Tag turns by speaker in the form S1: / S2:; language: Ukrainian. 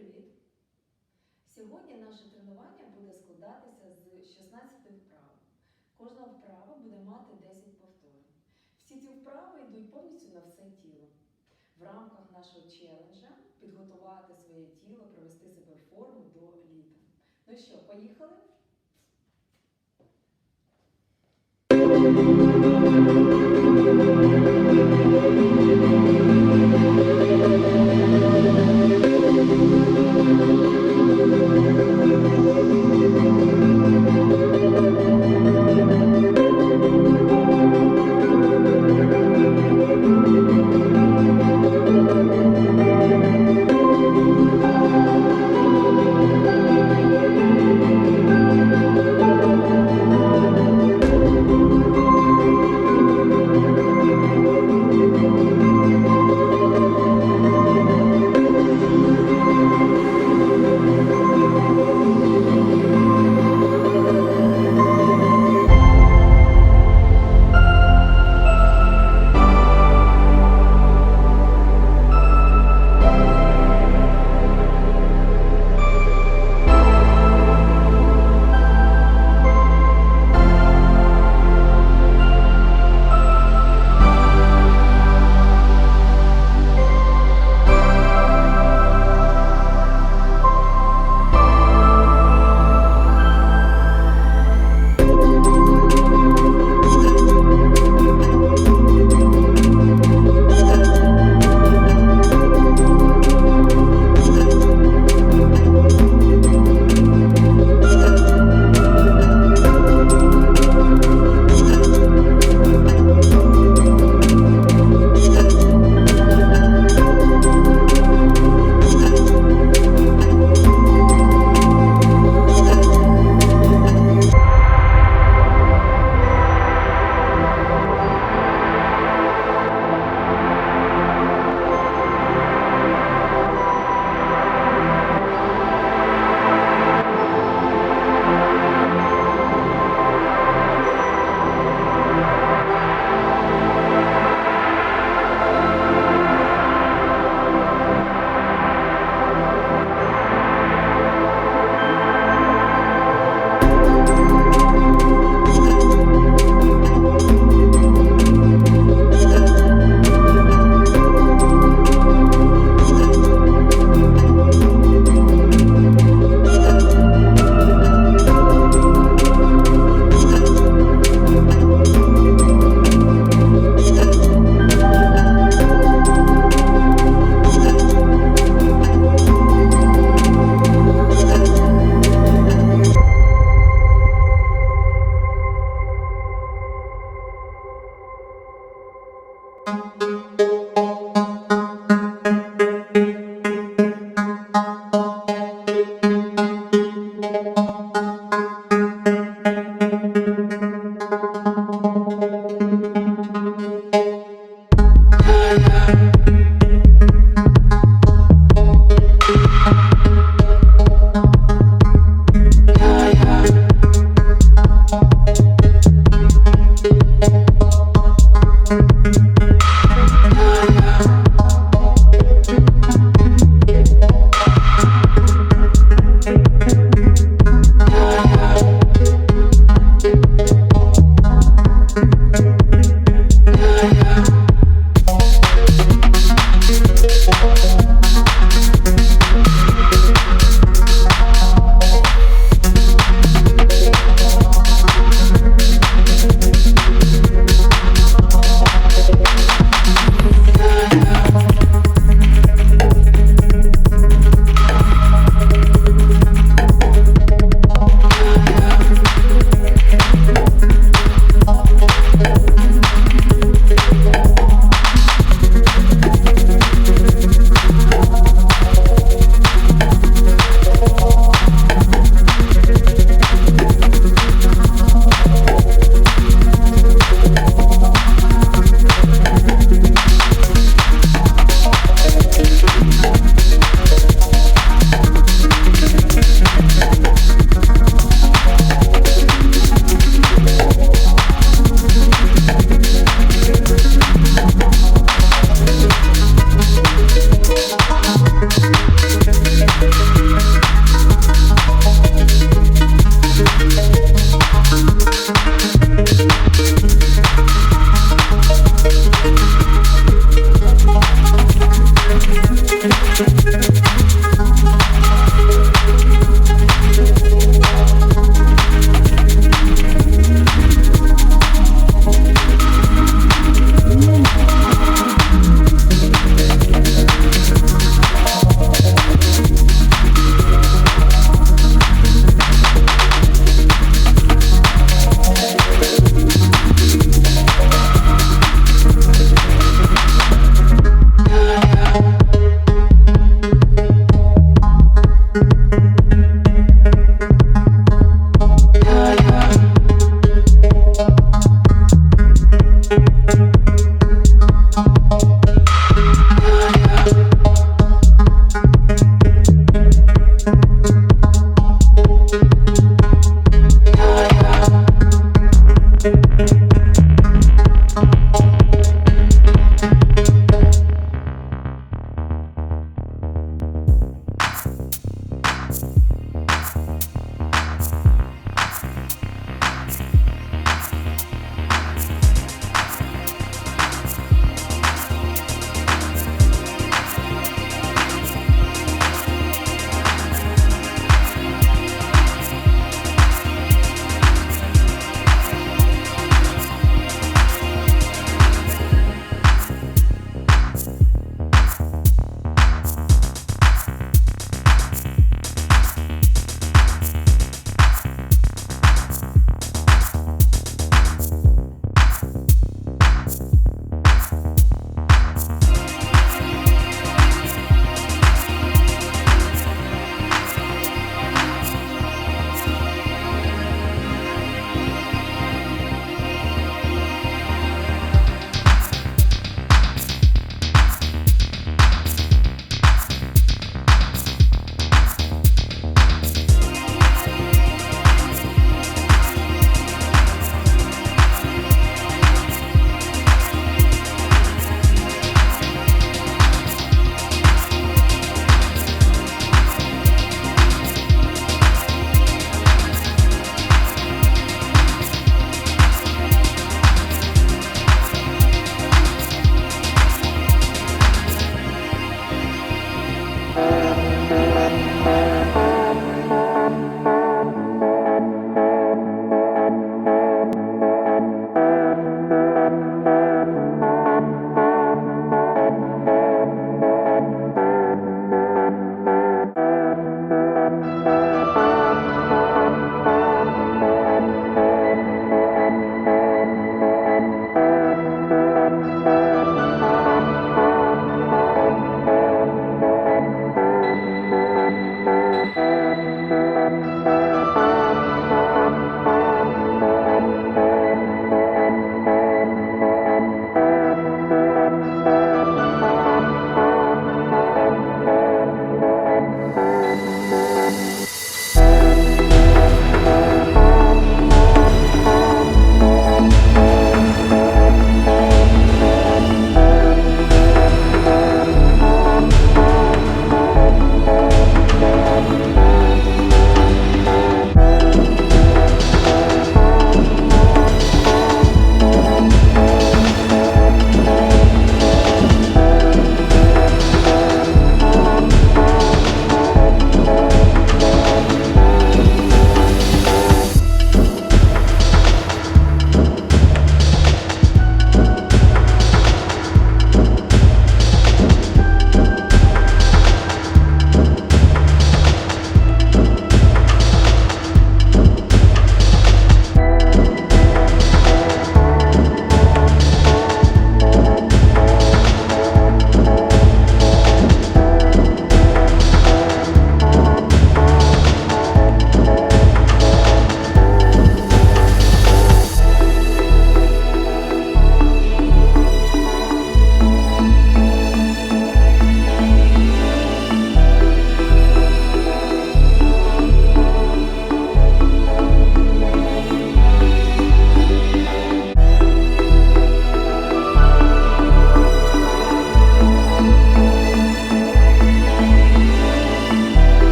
S1: привіт! Сьогодні наше тренування буде складатися з 16 вправ. Кожна вправа буде мати 10 повторень. Всі ці вправи йдуть повністю на все тіло. В рамках нашого челенджа підготувати своє тіло, привести себе в форму до літа. Ну що, поїхали?